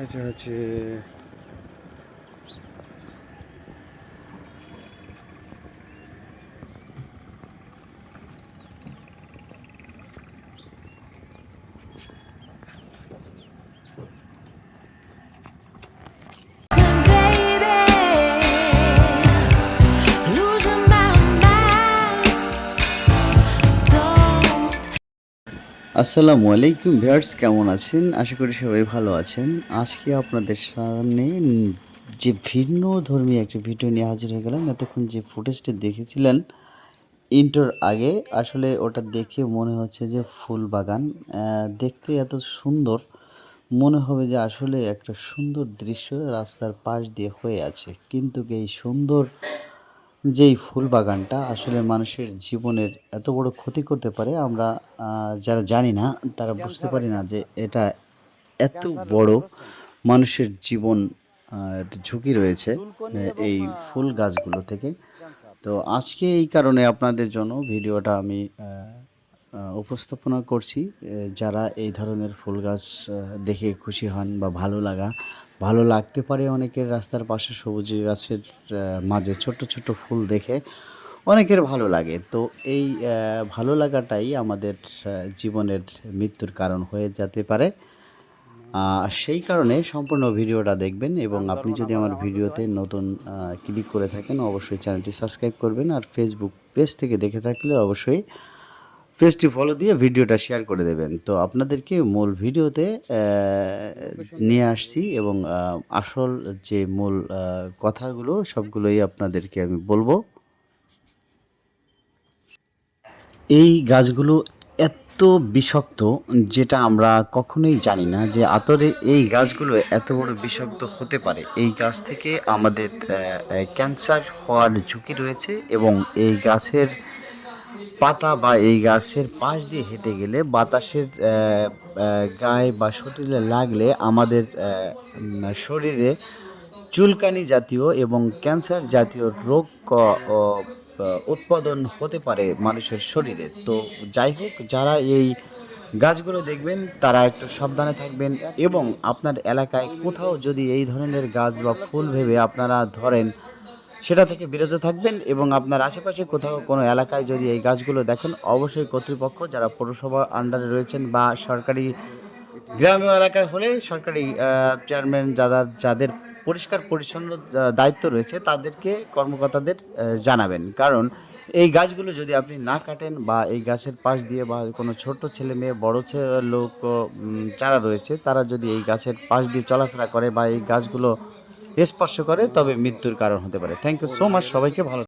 এটা হচ্ছে আসসালামু আলাইকুম ভিউয়ার্স, কেমন আছেন? আশা করি সবাই ভালো আছেন। আজকে আপনাদের সামনে যে ভিন্ন ধর্মী একটা ভিডিও নিয়ে হাজির হয়ে গেলাম। এতক্ষণ যে ফুটেজটা দেখেছিলেন ইন্টোর আগে, আসলে ওটা দেখে মনে হচ্ছে যে ফুল বাগান। দেখতে এত সুন্দর, মনে হবে যে আসলে একটা সুন্দর দৃশ্য রাস্তার পাশ দিয়ে হয়ে আছে। কিন্তু এই সুন্দর যেই ফুল বাগানটা আসলে মানুষের জীবনের এত বড় ক্ষতি করতে পারে, আমরা যারা জানি না, তারা বুঝতে পারি না যে এটা এত বড় মানুষের জীবন ঝুঁকি রয়েছে এই ফুল গাছগুলো থেকে। তো আজকে এই কারণে আপনাদের জন্য ভিডিওটা আমি উপস্থাপনা করছি যারা এই ধরনের ফুল গাছ দেখে খুশি হন বা ভালো লাগা, ভালো লাগতে পারে অনেকের রাস্তার পাশে সবুজ গাছের মাঝে ছোট্ট ছোট্ট ফুল দেখে অনেকের ভালো লাগে। তো এই ভালো লাগাটাই আমাদের জীবনের মৃত্যুর কারণ হয়ে যেতে পারে। সেই কারণে সম্পূর্ণ ভিডিওটা দেখবেন এবং আপনি যদি আমার ভিডিওতে নতুন ক্লিক করে থাকেন, অবশ্যই চ্যানেলটি সাবস্ক্রাইব করবেন আর ফেসবুক পেজ থেকে দেখে থাকলে অবশ্যই পেজটি ফলো দিয়ে ভিডিওটা শেয়ার করে দেবেন। তো আপনাদেরকে মূল ভিডিওতে নিয়ে আসছি এবং আসল যে মূল কথাগুলো সবগুলোই আপনাদেরকে আমি বলব। এই গাছগুলো এত বিষাক্ত যেটা আমরা কখনোই জানি না যে আতরে এই গাছগুলো এত বড় বিষাক্ত হতে পারে। এই গাছ থেকে আমাদের ক্যান্সার হওয়ার ঝুঁকি রয়েছে এবং এই গাছের পাতা বা এই গাছের পাশ দিয়ে হেঁটে গেলে বাতাসের গায়ে বা শরীরে লাগলে আমাদের শরীরে চুলকানি জাতীয় এবং ক্যান্সার জাতীয় রোগ উৎপাদন হতে পারে মানুষের শরীরে। তো যাই হোক, যারা এই গাছগুলো দেখবেন, তারা একটু সাবধানে থাকবেন এবং আপনার এলাকায় কোথাও যদি এই ধরনের গাছ বা ফুল ভেবে আপনারা ধরেন সেটা থেকে বিরত থাকবেন এবং আপনার আশেপাশে কোথাও কোনো এলাকায় যদি এই গাছগুলো দেখেন, অবশ্যই কর্তৃপক্ষ যারা পৌরসভার আন্ডারে রয়েছেন বা সরকারি গ্রামীয় এলাকায় হলে সরকারি চেয়ারম্যান যারা, যাদের পরিষ্কার পরিচ্ছন্ন দায়িত্ব রয়েছে তাদেরকে কর্মকর্তাদের জানাবেন। কারণ এই গাছগুলো যদি আপনি না কাটেন বা এই গাছের পাশ দিয়ে বা কোনো ছোট ছেলে মেয়ে, বড় লোক যারা রয়েছে তারা যদি এই গাছের পাশ দিয়ে চলাফেরা করে বা এই গাছগুলো স্পর্শ করে তবে মৃত্যুর কারণ হতে পারে। থ্যাংক ইউ সো মাচ সবাইকে ভালো